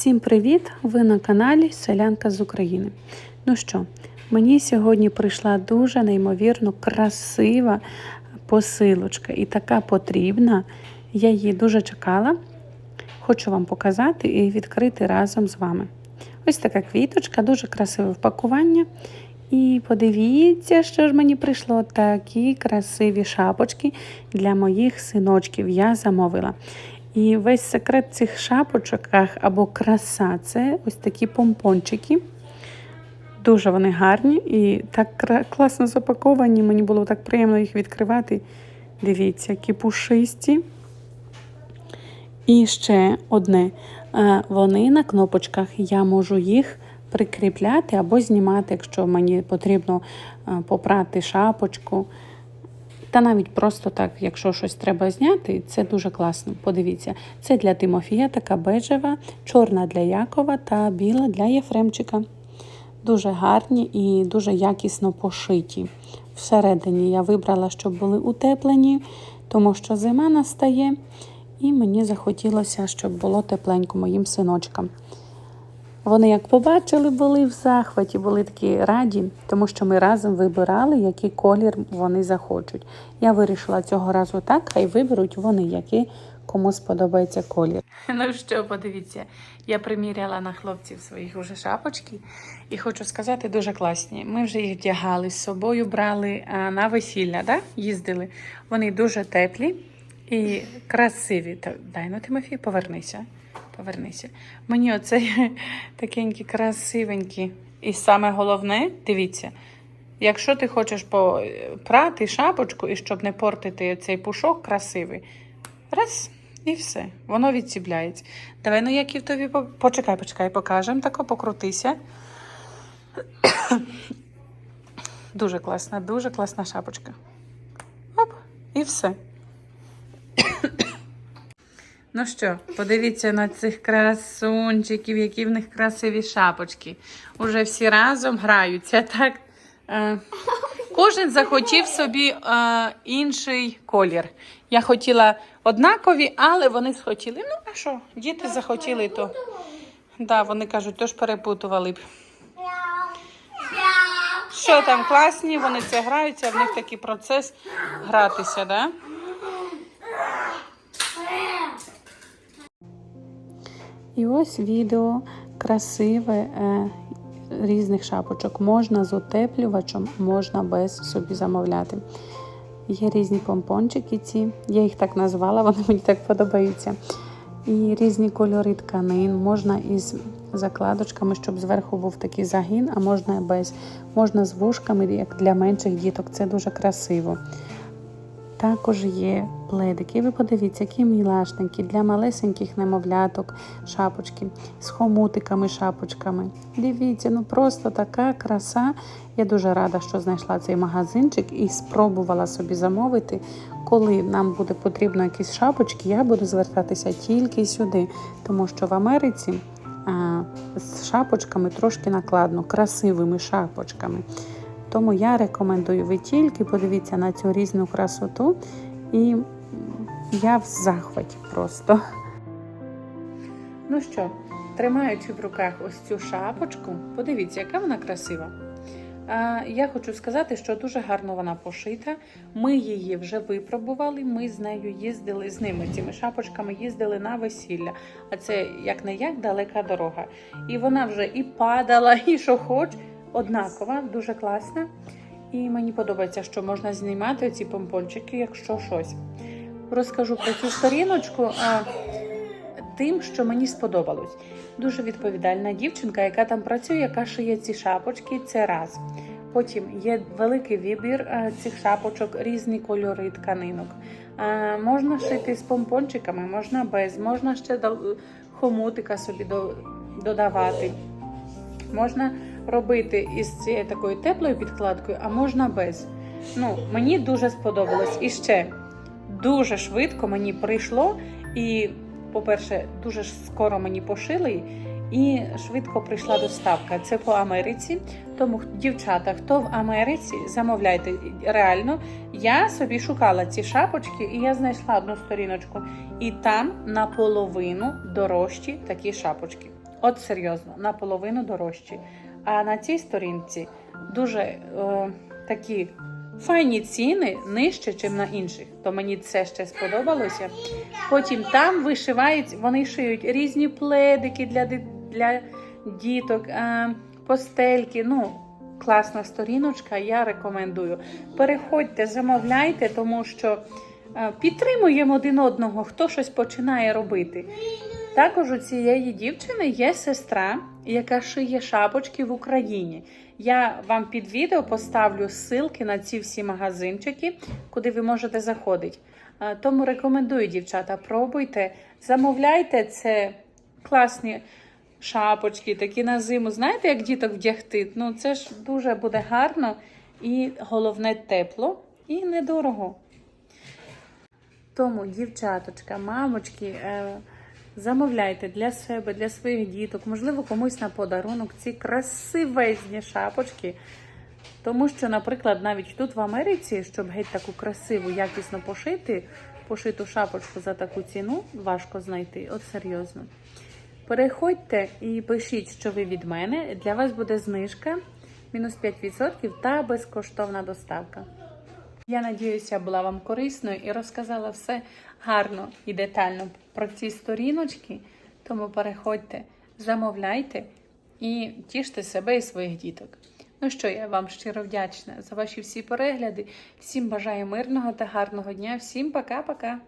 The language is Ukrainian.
Всім привіт! Ви на каналі Селянка з України. Ну що, мені сьогодні прийшла дуже неймовірно красива посилочка і така потрібна. Я її дуже чекала. Хочу вам показати і відкрити разом з вами. Ось така квіточка, дуже красиве впакування. І подивіться, що ж мені прийшло. Такі красиві шапочки для моїх синочків. Я замовила. І весь секрет цих шапочках або краса це ось такі помпончики. Дуже вони гарні і так класно запаковані. Мені було так приємно їх відкривати. Дивіться, які пушисті. І ще одне. Е, Вони на кнопочках. Я можу їх прикріпляти або знімати, якщо мені потрібно е, попрати шапочку. Та навіть просто так, якщо щось треба зняти, це дуже класно. Подивіться, це для Тимофія така бежева, чорна для Якова та біла для Єфремчика. Дуже гарні і дуже якісно пошиті. Всередині я вибрала, щоб були утеплені, тому що зима настає, і мені захотілося, щоб було тепленько моїм синочкам. Вони, як побачили, були в захваті, були такі раді, тому що ми разом вибирали, який колір вони захочуть. Я вирішила цього разу так, хай виберуть вони, який кому сподобається колір. Ну що, подивіться, я приміряла на хлопців своїх уже шапочки і хочу сказати, дуже класні. Ми вже їх вдягали з собою, брали на весілля, да? їздили. Вони дуже теплі і красиві. Дай ну, Тимофій, повернися. Повернися. Мені оцей такенькі, красивенькі. І саме головне, дивіться, якщо ти хочеш прати шапочку і щоб не портити цей пушок красивий, раз, і все, воно відсібляється. Давай, ну які в тобі по- почекай, почекай, покажемо. Тако покрутися. Дуже класна, дуже класна шапочка. Оп, і все. Ну що, подивіться на цих красунчиків, які в них красиві шапочки. Уже всі разом граються. Так? Е, кожен захотів собі е, інший колір. Я хотіла однакові, але вони схотіли. Ну, а що, діти захотіли, то да, вони кажуть, то ж перепутували б. Що там класні, вони це граються, в них такий процес гратися, да? І ось відео красиве е, різних шапочок. Можна з утеплювачем, можна без собі замовляти. Є різні помпончики ці, я їх так назвала, вони мені так подобаються. І різні кольори тканин, можна із закладочками, щоб зверху був такий загін, а можна без. Можна з вушками, як для менших діток, це дуже красиво. Також є пледики. Ви подивіться, які мілашненькі для малесеньких немовляток шапочки з хомутиками, шапочками. Дивіться, ну просто така краса. Я дуже рада, що знайшла цей магазинчик і спробувала собі замовити. Коли нам буде потрібно якісь шапочки, я буду звертатися тільки сюди, тому що в Америці а, з шапочками трошки накладно, красивими шапочками. Тому я рекомендую ви тільки подивіться на цю різну красоту, і я в захваті просто. Ну що, тримаючи в руках ось цю шапочку, подивіться, яка вона красива. Я хочу сказати, що дуже гарно вона пошита. Ми її вже випробували. Ми з нею їздили з ними, цими шапочками їздили на весілля. А це як не як далека дорога. І вона вже і падала, і що хоч однакова, дуже класна. І мені подобається, що можна знімати ці помпончики, якщо щось. Розкажу про цю сторіночку а, тим, що мені сподобалось. Дуже відповідальна дівчинка, яка там працює, яка шиє ці шапочки, це раз. Потім є великий вибір цих шапочок, різні кольори тканинок. А, можна шити з помпончиками, можна без, можна ще до- хомутика собі до- додавати. Можна робити із цією такою теплою підкладкою, а можна без. Ну, мені дуже сподобалось. І ще дуже швидко мені прийшло. І, по-перше, дуже скоро мені пошили. І швидко прийшла доставка. Це по Америці. Тому, дівчата, хто в Америці, замовляйте. Реально, я собі шукала ці шапочки, і я знайшла одну сторіночку. І там наполовину дорожчі такі шапочки. От серйозно, наполовину дорожчі. А на цій сторінці дуже е, такі файні ціни нижче, ніж на інших. То мені це ще сподобалося. Потім там вишивають, вони шиють різні пледики для, для діток, е, постельки. Ну, класна сторіночка, я рекомендую. Переходьте, замовляйте, тому що підтримуємо один одного, хто щось починає робити. Також у цієї дівчини є сестра, яка шиє шапочки в Україні. Я вам під відео поставлю ссылки на ці всі магазинчики, куди ви можете заходити. Е, Тому рекомендую, дівчата, пробуйте, замовляйте це класні шапочки, такі на зиму. Знаєте, як діток вдягти? Ну, це ж дуже буде гарно і головне тепло і недорого. Тому, дівчаточка, мамочки, е, замовляйте для себе, для своїх діток, можливо, комусь на подарунок ці красивезні шапочки. Тому що, наприклад, навіть тут в Америці, щоб геть таку красиву, якісно пошити, пошиту шапочку за таку ціну, важко знайти. От серйозно. Переходьте і пишіть, що ви від мене. Для вас буде знижка мінус 5% та безкоштовна доставка. Я надіюся, була вам корисною і розказала все гарно і детально про ці сторіночки. Тому переходьте, замовляйте і тіште себе і своїх діток. Ну що, я вам щиро вдячна за ваші всі перегляди. Всім бажаю мирного та гарного дня. Всім пока-пока!